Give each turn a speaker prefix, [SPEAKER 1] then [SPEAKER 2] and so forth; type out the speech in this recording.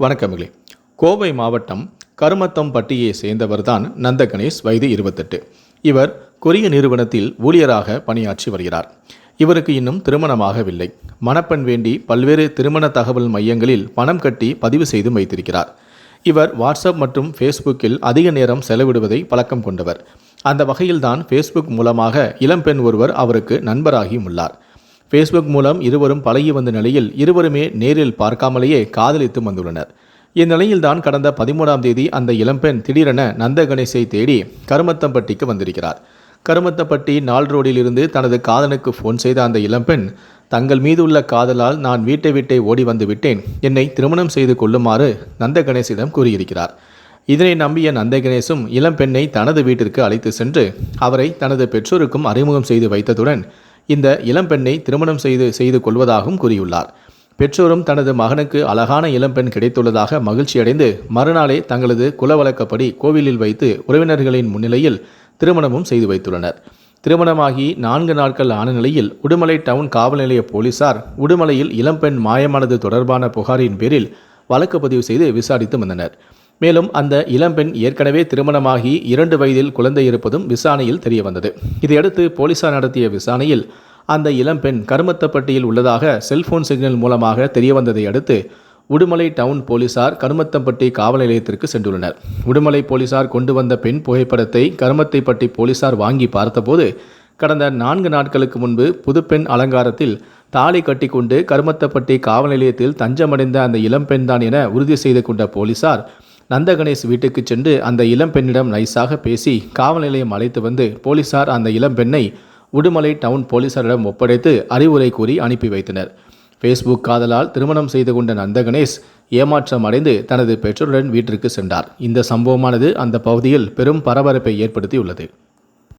[SPEAKER 1] வணக்கமிகளே கோவை மாவட்டம் கருமத்தம்பட்டியை சேர்ந்தவர்தான் நந்த கணேஷ் வயது இருபத்தெட்டு. இவர் கொரிய நிறுவனத்தில் ஊழியராக பணியாற்றி வருகிறார். இவருக்கு இன்னும் திருமணமாகவில்லை. மணப்பெண் வேண்டி பல்வேறு திருமண தகவல் மையங்களில் பணம் கட்டி பதிவு செய்து வைத்திருக்கிறார். இவர் வாட்ஸ்அப் மற்றும் ஃபேஸ்புக்கில் அதிக நேரம் செலவிடுவதை பழக்கம் கொண்டவர். அந்த வகையில்தான் ஃபேஸ்புக் மூலமாக இளம்பெண் ஒருவர் அவருக்கு நண்பராகியும் உள்ளார். ஃபேஸ்புக் மூலம் இருவரும் பழகி வந்த நிலையில் இருவருமே நேரில் பார்க்காமலேயே காதலித்து வந்துள்ளனர். இந்நிலையில்தான் கடந்த பதிமூணாம் தேதி அந்த இளம்பெண் திடீரென நந்த கணேசை தேடி கருமத்தம்பட்டிக்கு வந்திருக்கிறார். கருமத்தப்பட்டி நாள் ரோடிலிருந்து தனது காதலுக்கு ஃபோன் செய்த அந்த இளம்பெண் தங்கள் மீது உள்ள காதலால் நான் வீட்டை விட்டே ஓடி வந்து விட்டேன். என்னை திருமணம் செய்து கொள்ளுமாறு நந்த கணேசிடம் கூறியிருக்கிறார். இதனை நம்பிய நந்த கணேசும் இளம்பெண்ணை தனது வீட்டிற்கு அழைத்து சென்று அவரை தனது பெற்றோருக்கும் அறிமுகம் செய்து வைத்ததுடன் இந்த இளம்பெண்ணை திருமணம் செய்து செய்து கொள்வதாகவும் கூறியுள்ளார். பெற்றோரும் தனது மகனுக்கு அழகான இளம்பெண் கிடைத்துள்ளதாக மகிழ்ச்சியடைந்து மறுநாளே தங்களது குலவழக்கப்படி கோவிலில் வைத்து உறவினர்களின் முன்னிலையில் திருமணமும் செய்து வைத்துள்ளனர். திருமணமாகி நான்கு நாட்கள் ஆன நிலையில் உடுமலை டவுன் காவல் நிலைய போலீசார் உடுமலையில் இளம்பெண் மாயமானது தொடர்பான புகாரின் பேரில் வழக்கு பதிவு செய்து விசாரித்து வந்தனர். மேலும் அந்த இளம்பெண் ஏற்கனவே திருமணமாகி இரண்டு வயதில் குழந்தை இருப்பதும் விசாரணையில் தெரியவந்தது. இதையடுத்து போலீசார் நடத்திய விசாரணையில் அந்த இளம்பெண் கருமத்தப்பட்டியில் உள்ளதாக செல்போன் சிக்னல் மூலமாக தெரியவந்ததை அடுத்து உடுமலை டவுன் போலீசார் கருமத்தம்பட்டி காவல் நிலையத்திற்கு சென்றுள்ளனர். உடுமலை போலீசார் கொண்டு வந்த பெண் புகைப்படத்தை கருமத்தைப்பட்டி போலீசார் வாங்கி பார்த்தபோது கடந்த நான்கு நாட்களுக்கு முன்பு புதுப்பெண் அலங்காரத்தில் தாலி கட்டிக்கொண்டு கருமத்தப்பட்டி காவல் நிலையத்தில் தஞ்சமடைந்த அந்த இளம்பெண்தான் என உறுதி செய்து கொண்ட போலீசார் நந்தகணேஷ் வீட்டுக்கு சென்று அந்த இளம்பெண்ணிடம் நைஸாக பேசி காவல் நிலையம் அழைத்து வந்து போலீசார் அந்த இளம்பெண்ணை உடுமலை டவுன் போலீசாரிடம் ஒப்படைத்து அறிவுரை கூறி அனுப்பி வைத்தனர். ஃபேஸ்புக் காதலால் திருமணம் செய்து கொண்ட நந்தகணேஷ் ஏமாற்றம் அடைந்து தனது பெற்றோருடன் வீட்டிற்கு சென்றார். இந்த சம்பவமானது அந்த பகுதியில் பெரும் பரபரப்பை ஏற்படுத்தியுள்ளது.